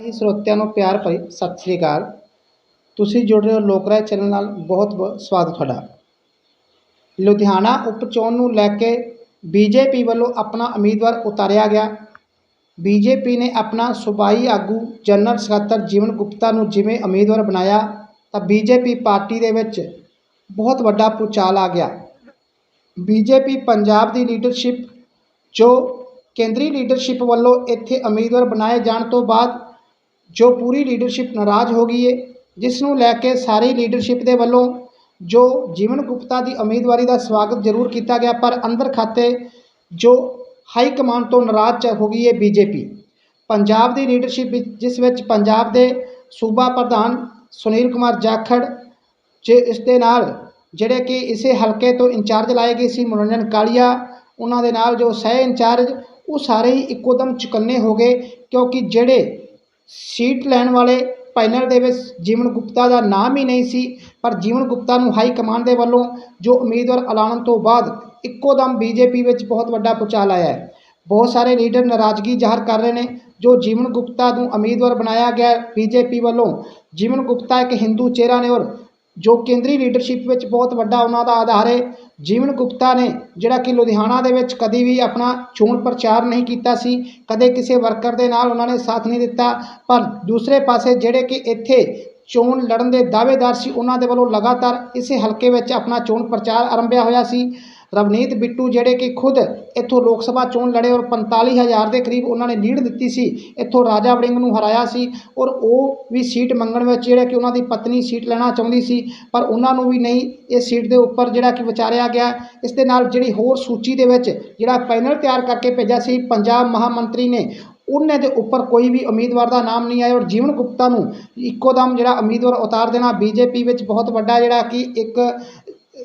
ਹੀ ਸਰੋਤਿਆਂ ਨੂੰ ਪਿਆਰ ਭਰੀ ਸਤਿ ਸ੍ਰੀ ਅਕਾਲ। ਤੁਸੀਂ ਜੁੜ ਰਹੇ ਹੋ ਲੋਕ ਰਾਏ ਚੈਨਲ ਨਾਲ, ਬਹੁਤ ਬਹੁਤ ਸਵਾਗਤ ਤੁਹਾਡਾ। ਲੁਧਿਆਣਾ ਉਪ ਚੋਣ ਨੂੰ ਲੈ ਕੇ ਬੀਜੇਪੀ ਵੱਲੋਂ ਆਪਣਾ ਉਮੀਦਵਾਰ ਉਤਾਰਿਆ ਗਿਆ। ਬੀਜੇਪੀ ਨੇ ਆਪਣਾ ਸੂਬਾਈ ਆਗੂ ਜਨਰਲ ਸਕੱਤਰ ਜੀਵਨ ਗੁਪਤਾ ਨੂੰ ਜਿਵੇਂ ਉਮੀਦਵਾਰ ਬਣਾਇਆ, ਤਾਂ ਬੀਜੇਪੀ ਪਾਰਟੀ ਦੇ ਵਿੱਚ ਬਹੁਤ ਵੱਡਾ ਭੂਚਾਲ ਆ ਗਿਆ। ਬੀਜੇਪੀ ਪੰਜਾਬ ਦੀ ਲੀਡਰਸ਼ਿਪ, ਜੋ ਕੇਂਦਰੀ ਲੀਡਰਸ਼ਿਪ ਵੱਲੋਂ ਇੱਥੇ ਉਮੀਦਵਾਰ ਬਣਾਏ ਜਾਣ ਤੋਂ ਬਾਅਦ ਜੋ ਪੂਰੀ ਲੀਡਰਸ਼ਿਪ ਨਾਰਾਜ਼ ਹੋ ਗਈ ਹੈ ਜਿਸ ਨੂੰ ਲੈ ਕੇ ਸਾਰੀ ਲੀਡਰਸ਼ਿਪ ਦੇ ਵੱਲੋਂ ਜੋ ਜੀਵਨ ਗੁਪਤਾ ਦੀ ਉਮੀਦਵਾਰੀ ਦਾ ਸਵਾਗਤ ਜ਼ਰੂਰ ਕੀਤਾ ਗਿਆ, ਪਰ ਅੰਦਰ ਖਾਤੇ ਜੋ ਹਾਈ ਕਮਾਂਡ ਤੋਂ ਨਾਰਾਜ਼ ਚ ਹੋ ਗਈ ਹੈ ਬੀਜੇਪੀ ਪੰਜਾਬ ਦੀ ਲੀਡਰਸ਼ਿਪ ਵਿੱਚ, ਜਿਸ ਵਿੱਚ ਪੰਜਾਬ ਦੇ ਸੂਬਾ ਪ੍ਰਧਾਨ ਸੁਨੀਲ ਕੁਮਾਰ ਜਾਖੜ ਜੇ ਇਸ ਦੇ ਨਾਲ ਜਿਹੜੇ ਕਿ ਇਸੇ ਹਲਕੇ ਤੋਂ ਇੰਚਾਰਜ ਲਾਏ ਗਏ ਸੀ, ਮਨੋਰੰਜਨ ਕਾਲੀਆ, ਉਹਨਾਂ ਦੇ ਨਾਲ ਜੋ ਸਹਿ ਇੰਚਾਰਜ, ਉਹ ਸਾਰੇ ਹੀ ਇੱਕੋਦਮ ਚੁਕੰਨੇ ਹੋ ਗਏ, ਕਿਉਂਕਿ ਜਿਹੜੇ ਸੀਟ ਲੈਣ ਵਾਲੇ ਪੈਨਲ ਦੇ ਵਿੱਚ ਜੀਵਨ ਗੁਪਤਾ ਦਾ ਨਾਮ ਹੀ ਨਹੀਂ ਸੀ, ਪਰ ਜੀਵਨ ਗੁਪਤਾ ਨੂੰ ਹਾਈ ਕਮਾਂਡ ਦੇ ਵੱਲੋਂ ਜੋ ਉਮੀਦਵਾਰ ਐਲਾਨਣ ਤੋਂ ਬਾਅਦ ਇੱਕੋ ਇੱਕੋਦਮ ਬੀਜੇਪੀ ਵਿੱਚ ਬਹੁਤ ਵੱਡਾ ਭੁਚਾਲ ਆਇਆ ਹੈ। ਬਹੁਤ ਸਾਰੇ ਲੀਡਰ ਨਾਰਾਜ਼ਗੀ ਜ਼ਾਹਰ ਕਰ ਰਹੇ ਨੇ, ਜੋ ਜੀਵਨ ਗੁਪਤਾ ਨੂੰ ਉਮੀਦਵਾਰ ਬਣਾਇਆ ਗਿਆ ਬੀਜੇਪੀ ਵੱਲੋਂ ਜੀਵਨ ਗੁਪਤਾ ਇੱਕ ਹਿੰਦੂ ਚਿਹਰਾ ਨੇ ਔਰ ਜੋ ਕੇਂਦਰੀ ਲੀਡਰਸ਼ਿਪ ਵਿੱਚ ਬਹੁਤ ਵੱਡਾ ਉਹਨਾਂ ਦਾ ਆਧਾਰ ਹੈ, ਜੀਵਨ ਗੁਪਤਾ ਨੇ ਜਿਹੜਾ ਕਿ ਲੁਧਿਆਣਾ ਦੇ ਵਿੱਚ ਕਦੀ ਵੀ ਆਪਣਾ ਚੋਣ ਪ੍ਰਚਾਰ ਨਹੀਂ ਕੀਤਾ ਸੀ, ਕਦੇ ਕਿਸੇ ਵਰਕਰ ਦੇ ਨਾਲ ਉਹਨਾਂ ਨੇ ਸਾਥ ਨਹੀਂ ਦਿੱਤਾ, ਪਰ ਦੂਸਰੇ ਪਾਸੇ ਜਿਹੜੇ ਕਿ ਇੱਥੇ ਚੋਣ ਲੜਨ ਦੇ ਦਾਅਵੇਦਾਰ ਸੀ, ਉਹਨਾਂ ਦੇ ਵੱਲੋਂ ਲਗਾਤਾਰ ਇਸੇ ਹਲਕੇ ਵਿੱਚ ਆਪਣਾ ਚੋਣ ਪ੍ਰਚਾਰ ਆਰੰਭਿਆ ਹੋਇਆ ਸੀ। ਰਵਨੀਤ ਬਿੱਟੂ ਜਿਹੜੇ ਕਿ ਖੁਦ ਇੱਥੋਂ ਲੋਕ ਸਭਾ ਚੋਣ ਲੜੇ ਔਰ 45000 ਦੇ ਕਰੀਬ ਉਹਨਾਂ ਨੇ ਲੀਡ ਦਿੱਤੀ ਸੀ, ਇੱਥੋਂ ਰਾਜਾ ਵੜਿੰਗ ਨੂੰ ਹਰਾਇਆ ਸੀ ਔਰ ਉਹ ਵੀ ਸੀਟ ਮੰਗਣ ਵਿੱਚ ਜਿਹੜਾ ਕਿ ਉਹਨਾਂ ਦੀ ਪਤਨੀ ਸੀਟ ਲੈਣਾ ਚਾਹੁੰਦੀ ਸੀ, ਪਰ ਉਹਨਾਂ ਨੂੰ ਵੀ ਨਹੀਂ ਇਹ ਸੀਟ ਦੇ ਉੱਪਰ ਜਿਹੜਾ ਕਿ ਵਿਚਾਰਿਆ ਗਿਆ। ਇਸ ਦੇ ਨਾਲ ਜਿਹੜੀ ਹੋਰ ਸੂਚੀ ਦੇ ਵਿੱਚ ਜਿਹੜਾ ਪੈਨਲ ਤਿਆਰ ਕਰਕੇ ਭੇਜਿਆ ਸੀ, ਪੰਜਾਬ ਮਹਾਮੰਤਰੀ ਨੇ, ਉਹਨੇ ਦੇ ਉੱਪਰ ਕੋਈ ਵੀ ਉਮੀਦਵਾਰ ਦਾ ਨਾਮ ਨਹੀਂ ਆਇਆ ਔਰ ਜੀਵਨ ਗੁਪਤਾ ਨੂੰ ਇੱਕੋ ਦਮ ਜਿਹੜਾ ਉਮੀਦਵਾਰ ਉਤਾਰ ਦੇਣਾ ਬੀਜੇਪੀ ਵਿੱਚ ਬਹੁਤ ਵੱਡਾ ਜਿਹੜਾ ਕਿ ਇੱਕ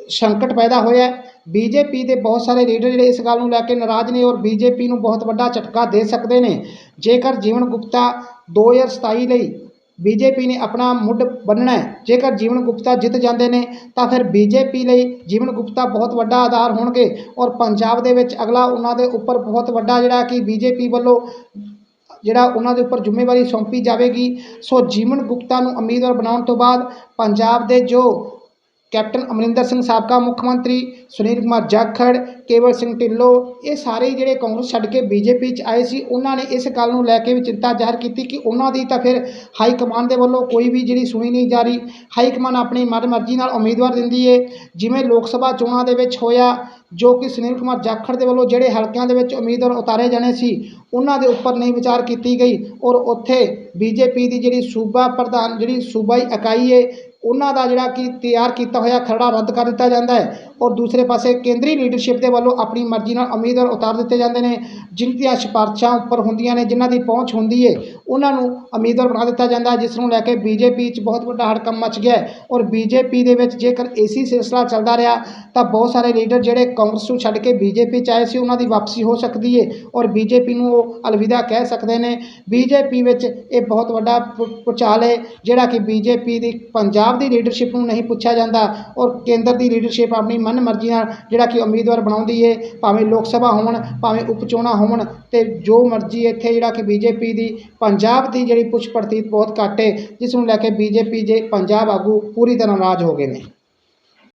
ਸੰਕਟ ਪੈਦਾ ਹੋਇਆ। ਬੀਜੇਪੀ ਦੇ ਬਹੁਤ ਸਾਰੇ ਲੀਡਰ ਜਿਹੜੇ ਇਸ ਗੱਲ ਨੂੰ ਲੈ ਕੇ ਨਾਰਾਜ਼ ਨੇ ਔਰ ਬੀਜੇਪੀ ਨੂੰ ਬਹੁਤ ਵੱਡਾ ਝਟਕਾ ਦੇ ਸਕਦੇ ਨੇ। ਜੇਕਰ ਜੀਵਨ ਗੁਪਤਾ 2027 ਲਈ ਬੀਜੇਪੀ ਨੇ ਆਪਣਾ ਮੁੱਢ ਬੰਨਣਾ ਹੈ, ਜੇਕਰ ਜੀਵਨ ਗੁਪਤਾ ਜਿੱਤ ਜਾਂਦੇ ਨੇ, ਤਾਂ ਫਿਰ ਬੀਜੇਪੀ ਲਈ ਜੀਵਨ ਗੁਪਤਾ ਬਹੁਤ ਵੱਡਾ ਆਧਾਰ ਹੋਣਗੇ ਔਰ ਪੰਜਾਬ ਦੇ ਵਿੱਚ ਅਗਲਾ ਉਹਨਾਂ ਦੇ ਉੱਪਰ ਬਹੁਤ ਵੱਡਾ ਜਿਹੜਾ ਕਿ ਬੀਜੇਪੀ ਵੱਲੋਂ ਜਿਹੜਾ ਉਹਨਾਂ ਦੇ ਉੱਪਰ ਜ਼ਿੰਮੇਵਾਰੀ ਸੌਂਪੀ ਜਾਵੇਗੀ। ਸੋ ਜੀਵਨ ਗੁਪਤਾ ਨੂੰ ਉਮੀਦਵਾਰ ਬਣਾਉਣ ਤੋਂ ਬਾਅਦ ਪੰਜਾਬ ਦੇ ਜੋ ਕੈਪਟਨ ਅਮਰਿੰਦਰ ਸਿੰਘ ਸਾਬਕਾ ਮੁੱਖ ਮੰਤਰੀ, ਸੁਨੀਲ ਕੁਮਾਰ ਜਾਖੜ, ਕੇਵਲ ਸਿੰਘ ਢਿੱਲੋਂ, ਇਹ ਸਾਰੇ ਜਿਹੜੇ ਕਾਂਗਰਸ ਛੱਡ ਕੇ ਬੀਜੇਪੀ 'ਚ ਆਏ ਸੀ, ਉਹਨਾਂ ਨੇ ਇਸ ਗੱਲ ਨੂੰ ਲੈ ਕੇ ਵੀ ਚਿੰਤਾ ਜ਼ਾਹਰ ਕੀਤੀ ਕਿ ਉਹਨਾਂ ਦੀ ਤਾਂ ਫਿਰ ਹਾਈ ਕਮਾਂਡ ਦੇ ਵੱਲੋਂ ਕੋਈ ਵੀ ਜਿਹੜੀ ਸੁਣੀ ਨਹੀਂ ਜਾ ਰਹੀ। ਹਾਈ ਕਮਾਂਡ ਆਪਣੀ ਮਨ ਮਰਜ਼ੀ ਨਾਲ ਉਮੀਦਵਾਰ ਦਿੰਦੀ ਏ। ਜਿਵੇਂ ਲੋਕ ਸਭਾ ਚੋਣਾਂ ਦੇ ਵਿੱਚ ਹੋਇਆ, ਜੋ ਕਿ ਸੁਨੀਲ ਕੁਮਾਰ ਜਾਖੜ ਦੇ ਵੱਲੋਂ ਜਿਹੜੇ ਹਲਕਿਆਂ ਦੇ ਵਿੱਚ ਉਮੀਦਵਾਰ ਉਤਾਰੇ ਜਾਣੇ ਸੀ, ਉਹਨਾਂ ਦੇ ਉੱਪਰ ਨਹੀਂ ਵਿਚਾਰ ਕੀਤੀ ਗਈ। ਔਰ ਉੱਥੇ ਬੀਜੇਪੀ ਦੀ ਜਿਹੜੀ ਸੂਬਾ ਪ੍ਰਧਾਨ, ਜਿਹੜੀ ਸੂਬਾਈ ਇਕਾਈ ਏ ਉਹਨਾਂ ਦਾ ਜਿਹੜਾ ਕਿ ਤਿਆਰ ਕੀਤਾ ਹੋਇਆ ਖਰੜਾ ਰੱਦ ਕਰ ਦਿੱਤਾ ਜਾਂਦਾ ਹੈ ਔਰ ਦੂਸਰੇ ਪਾਸੇ ਕੇਂਦਰੀ ਲੀਡਰਸ਼ਿਪ ਦੇ ਵੱਲੋਂ ਆਪਣੀ ਮਰਜ਼ੀ ਨਾਲ ਉਮੀਦਵਾਰ ਉਤਾਰ ਦਿੱਤੇ ਜਾਂਦੇ ਨੇ, ਜਿਨ੍ਹਾਂ ਦੀਆਂ ਸਿਫਾਰਸ਼ਾਂ ਉੱਪਰ ਹੁੰਦੀਆਂ ਨੇ, ਜਿਨ੍ਹਾਂ ਦੀ ਪਹੁੰਚ ਹੁੰਦੀ ਹੈ ਉਹਨਾਂ ਨੂੰ ਉਮੀਦਵਾਰ ਬਣਾ ਦਿੱਤਾ ਜਾਂਦਾ ਜਿਸ ਨੂੰ ਲੈ ਕੇ ਬੀਜੇਪੀ 'ਚ ਬਹੁਤ ਵੱਡਾ ਹੜਕੰਪ ਮਚ ਗਿਆ ਹੈ ਔਰ ਬੀਜੇਪੀ ਦੇ ਵਿੱਚ ਜੇਕਰ ਏਸੀ ਸਿਲਸਿਲਾ ਚੱਲਦਾ ਰਿਹਾ, ਤਾਂ ਬਹੁਤ ਸਾਰੇ ਲੀਡਰ ਜਿਹੜੇ ਕਾਂਗਰਸ ਨੂੰ ਛੱਡ ਕੇ ਬੀਜੇਪੀ 'ਚ ਆਏ ਸੀ, ਉਹਨਾਂ ਦੀ ਵਾਪਸੀ ਹੋ ਸਕਦੀ ਹੈ ਔਰ ਬੀਜੇਪੀ ਨੂੰ ਉਹ ਅਲਵਿਦਾ ਕਹਿ ਸਕਦੇ ਨੇ। ਬੀਜੇਪੀ ਵਿੱਚ ਇਹ ਬਹੁਤ ਵੱਡਾ ਭੁ- ਭੁਚਾਲ ਹੈ, ਜਿਹੜਾ ਕਿ ਬੀਜੇਪੀ ਦੀ ਪੰਜਾਬ ਦੀ ਲੀਡਰਸ਼ਿਪ ਨੂੰ ਨਹੀਂ ਪੁੱਛਿਆ ਜਾਂਦਾ ਔਰ ਕੇਂਦਰ ਦੀ ਲੀਡਰਸ਼ਿਪ ਆਪਣੀ ਮਨ ਮਰਜ਼ੀ ਨਾਲ ਜਿਹੜਾ ਕਿ ਉਮੀਦਵਾਰ ਬਣਾਉਂਦੀ ਹੈ, ਭਾਵੇਂ ਲੋਕ ਸਭਾ ਹੋਣ ਭਾਵੇਂ ਉਪ ਚੋਣਾਂ ਹੋਣ ਤੇ ਜੋ ਮਰਜ਼ੀ ਇੱਥੇ ਜਿਹੜਾ ਕਿ ਬੀਜੇਪੀ ਦੀ ਪੰਜਾਬ ਦੀ ਜਿਹੜੀ ਪੁੱਛ ਪ੍ਰਤੀਤ ਬਹੁਤ ਘੱਟ ਹੈ ਜਿਸ ਨੂੰ ਲੈ ਕੇ ਬੀਜੇਪੀ ਜੇ ਪੰਜਾਬ ਆਗੂ ਪੂਰੀ ਤਰ੍ਹਾਂ ਨਾਰਾਜ਼ ਹੋ ਗਏ ਨੇ।